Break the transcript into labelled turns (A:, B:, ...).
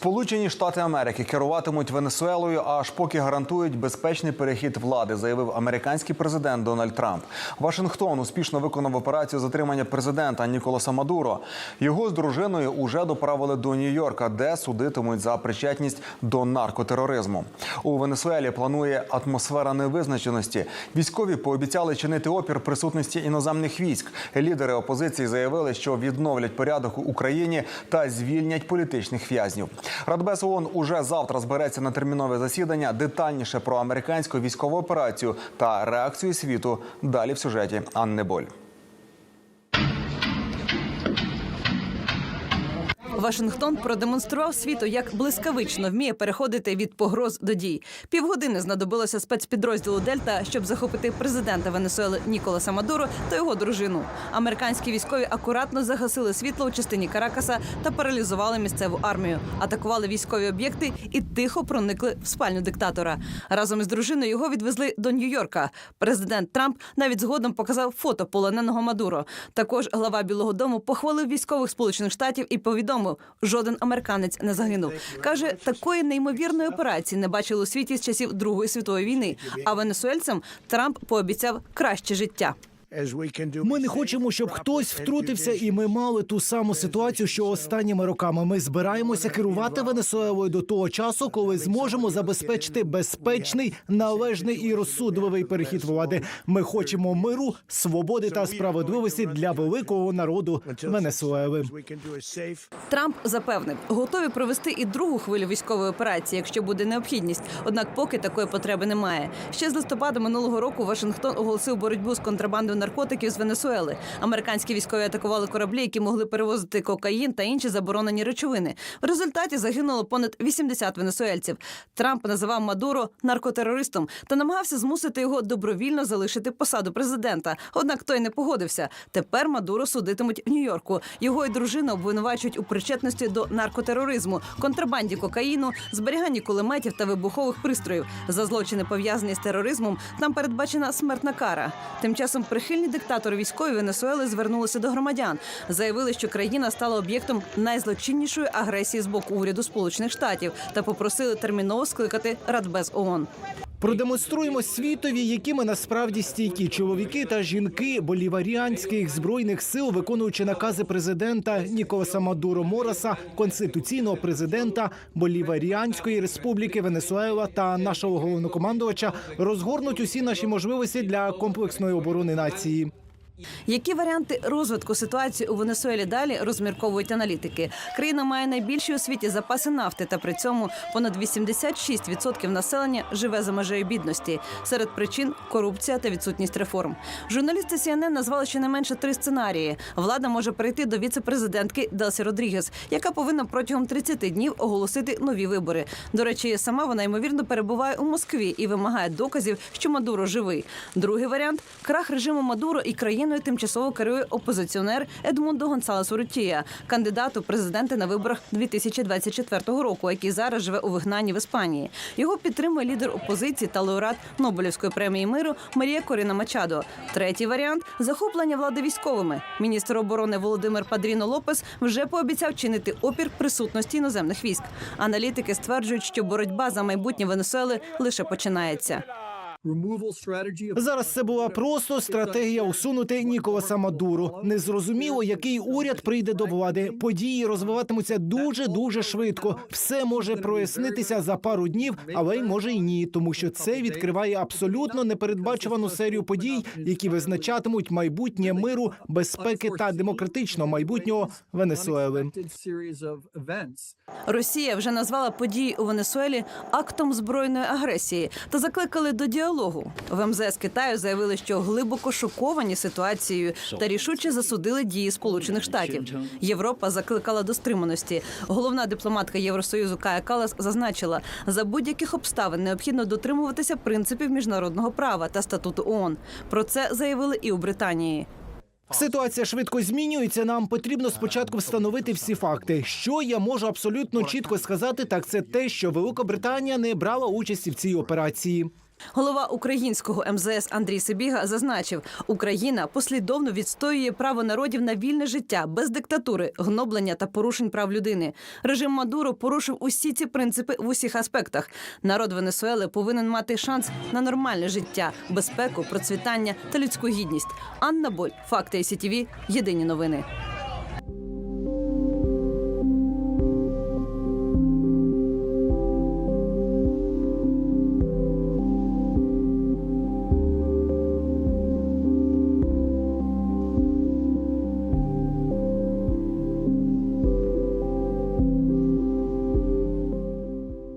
A: Сполучені Штати Америки керуватимуть Венесуелою, аж поки гарантують безпечний перехід влади, заявив американський президент Дональд Трамп. Вашингтон успішно виконав операцію затримання президента Ніколаса Мадуро. Його з дружиною уже доправили до Нью-Йорка, де судитимуть за причетність до наркотероризму. У Венесуелі планує атмосфера невизначеності. Військові пообіцяли чинити опір присутності іноземних військ. Лідери опозиції заявили, що відновлять порядок у Україні та звільнять політичних в'язнів. Радбез ООН уже завтра збереться на термінове засідання. Детальніше про американську військову операцію та реакцію світу далі в сюжеті Анни Боль.
B: Вашингтон продемонстрував світу, як блискавично вміє переходити від погроз до дій. Півгодини знадобилося спецпідрозділу Дельта, щоб захопити президента Венесуели Ніколаса Мадуро та його дружину. Американські військові акуратно загасили світло у частині Каракаса та паралізували місцеву армію, атакували військові об'єкти і тихо проникли в спальню диктатора. Разом із дружиною його відвезли до Нью-Йорка. Президент Трамп навіть згодом показав фото полоненого Мадуро. Також глава Білого Дому похвалив військових Сполучених Штатів і повідомив, жоден американець не загинув. каже, такої неймовірної операції не бачили у світі з часів Другої світової війни. А венесуельцям Трамп пообіцяв краще життя.
C: Ми не хочемо, щоб хтось втрутився, і ми мали ту саму ситуацію, що останніми роками. Ми збираємося керувати Венесуелою до того часу, коли зможемо забезпечити безпечний, належний і розсудливий перехід влади. Ми хочемо миру, свободи та справедливості для великого народу Венесуели.
B: Трамп запевнив, готові провести і другу хвилю військової операції, якщо буде необхідність. Однак, поки такої потреби немає. Ще з листопада минулого року Вашингтон оголосив боротьбу з контрабандою наркотиків з Венесуели. Американські військові атакували кораблі, які могли перевозити кокаїн та інші заборонені речовини. В результаті загинуло понад 80 венесуельців. Трамп називав Мадуро наркотерористом та намагався змусити його добровільно залишити посаду президента. Однак той не погодився. Тепер Мадуро судитимуть в Нью-Йорку. Його і дружина обвинувачують у причетності до наркотероризму, контрабанді кокаїну, зберіганні кулеметів та вибухових пристроїв. За злочини пов'язані з тероризмом там передбачена смертна кара. Тим часом прихильні диктатори військові Венесуели звернулися до громадян, заявили, що країна стала об'єктом найзлочиннішої агресії з боку уряду Сполучених Штатів та попросили терміново скликати Радбез ООН.
C: Продемонструємо світові, які ми насправді стійкі чоловіки та жінки боліваріанських збройних сил, виконуючи накази президента Ніколаса Мадуро Мораса, конституційного президента Боліваріанської республіки Венесуела та нашого головнокомандувача розгорнуть усі наші можливості для комплексної оборони нації.
B: Які варіанти розвитку ситуації у Венесуелі далі розмірковують аналітики? Країна має найбільші у світі запаси нафти, та при цьому понад 86% населення живе за межею бідності. Серед причин корупція та відсутність реформ. Журналісти CNN назвали щонайменше три сценарії. Влада може перейти до віце-президентки Делсі Родрігес, яка повинна протягом 30 днів оголосити нові вибори. До речі, сама вона ймовірно перебуває у Москві і вимагає доказів, що Мадуро живий. Другий варіант крах режиму Мадуро і країною тимчасово керує опозиціонер Едмундо Гонсалес Урутія, кандидат у президенти на виборах 2024 року, який зараз живе у вигнанні в Іспанії. Його підтримує лідер опозиції та лауреат Нобелівської премії миру Марія Коріна Мачадо. Третій варіант захоплення влади військовими. Міністр оборони Володимир Падріно Лопес вже пообіцяв чинити опір присутності іноземних військ. Аналітики стверджують, що боротьба за майбутнє Венесуели лише починається.
C: Зараз це була просто стратегія усунути Ніколаса Мадуру. Незрозуміло, який уряд прийде до влади. Події розвиватимуться дуже дуже швидко. Все може прояснитися за пару днів, але й може й ні, тому що це відкриває абсолютно непередбачувану серію подій, які визначатимуть майбутнє миру, безпеки та демократичного майбутнього Венесуели.
B: Росія вже назвала події у Венесуелі актом збройної агресії та закликали до діалогу. В МЗС Китаю заявили, що глибоко шоковані ситуацією та рішуче засудили дії Сполучених Штатів. Європа закликала до стриманості. Головна дипломатка Євросоюзу Кая Калас зазначила, за будь-яких обставин необхідно дотримуватися принципів міжнародного права та статуту ООН. Про це заявили і у Британії.
C: Ситуація швидко змінюється. Нам потрібно спочатку встановити всі факти. Що я можу абсолютно чітко сказати, так це те, що Велика Британія не брала участі в цій операції.
B: Голова українського МЗС Андрій Сибіга зазначив, Україна послідовно відстоює право народів на вільне життя без диктатури, гноблення та порушень прав людини. Режим Мадуро порушив усі ці принципи в усіх аспектах. Народ Венесуели повинен мати шанс на нормальне життя, безпеку, процвітання та людську гідність. Анна Боль, факти СІТВ, єдині новини.